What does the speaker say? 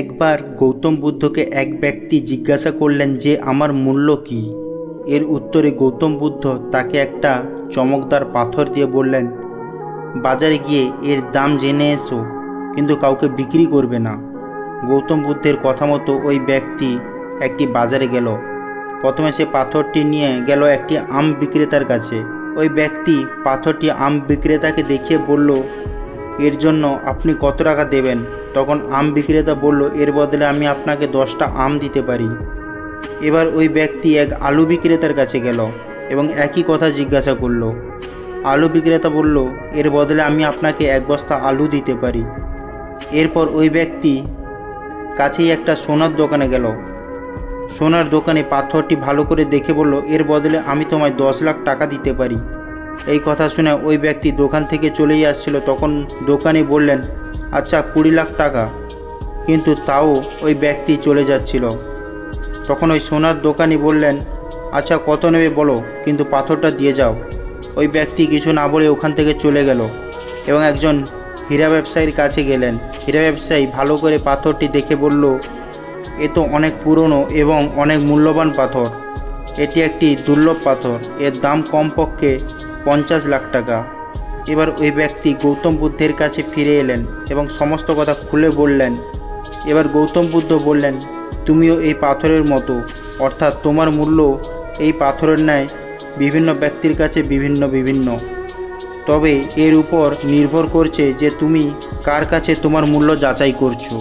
একবার গৌতম বুদ্ধকে এক ব্যক্তি জিজ্ঞাসা করলেন যে, আমার মূল্য কি? এর উত্তরে গৌতম বুদ্ধ তাকে একটা চমকদার পাথর দিয়ে বললেন, বাজারে গিয়ে এর দাম জেনে এসো, কিন্তু কাউকে বিক্রি করবে না। গৌতম বুদ্ধের কথা মতো ওই ব্যক্তি একটি বাজারে গেল। প্রথমে সে পাথরটি নিয়ে গেল একটি আম বিক্রেতার কাছে। ওই ব্যক্তি পাথরটি আম বিক্রেতাকে দেখিয়ে বলল, এর জন্য আপনি কত টাকা দেবেন? তখন আম বিক্রেতা বলল, এর বদলে আমি আপনাকে দশটা আম দিতে পারি। এবার ওই ব্যক্তি এক আলু বিক্রেতার কাছে গেল এবং একই কথা জিজ্ঞাসা করল। আলু বিক্রেতা বলল, এর বদলে আমি আপনাকে এক বস্তা আলু দিতে পারি। এরপর ওই ব্যক্তি কাছেই একটা সোনার দোকানে গেল। সোনার দোকানে পাথরটি ভালো করে দেখে বলল, এর বদলে আমি তোমায় দশ লাখ টাকা দিতে পারি। এই কথা শুনে ওই ব্যক্তি দোকান থেকে চলেই আসছিল। তখন দোকানে বললেন আচ্ছা কুড়ি লাখ টাকা। কিন্তু তাও ওই ব্যক্তি চলে যাচ্ছিল। তখন ওই সোনার দোকানি বললেন আচ্ছা কত নেবে বলো, কিন্তু পাথরটা দিয়ে যাও। ওই ব্যক্তি কিছু না বলে ওখান থেকে চলে গেল এবং একজন হীরা ব্যবসায়ীর কাছে গেলেন। হীরা ব্যবসায়ী ভালো করে পাথরটি দেখে বলল, এ তো অনেক পুরনো এবং অনেক মূল্যবান পাথর। এটি একটি দুর্লভ পাথর। এর দাম কমপক্ষে পঞ্চাশ লাখ টাকা। এবার ওই ব্যক্তি গৌতম বুদ্ধের কাছে ফিরে এলেন এবং সমস্ত কথা খুলে বললেন। এবার গৌতম বুদ্ধ বললেন, তুমিও এই পাথরের মতো, অর্থাৎ তোমার মূল্য এই পাথরের ন্যায় বিভিন্ন ব্যক্তির কাছে বিভিন্ন বিভিন্ন। তবে এর উপর নির্ভর করছে যে তুমি কার কাছে তোমার মূল্য যাচাই করছ।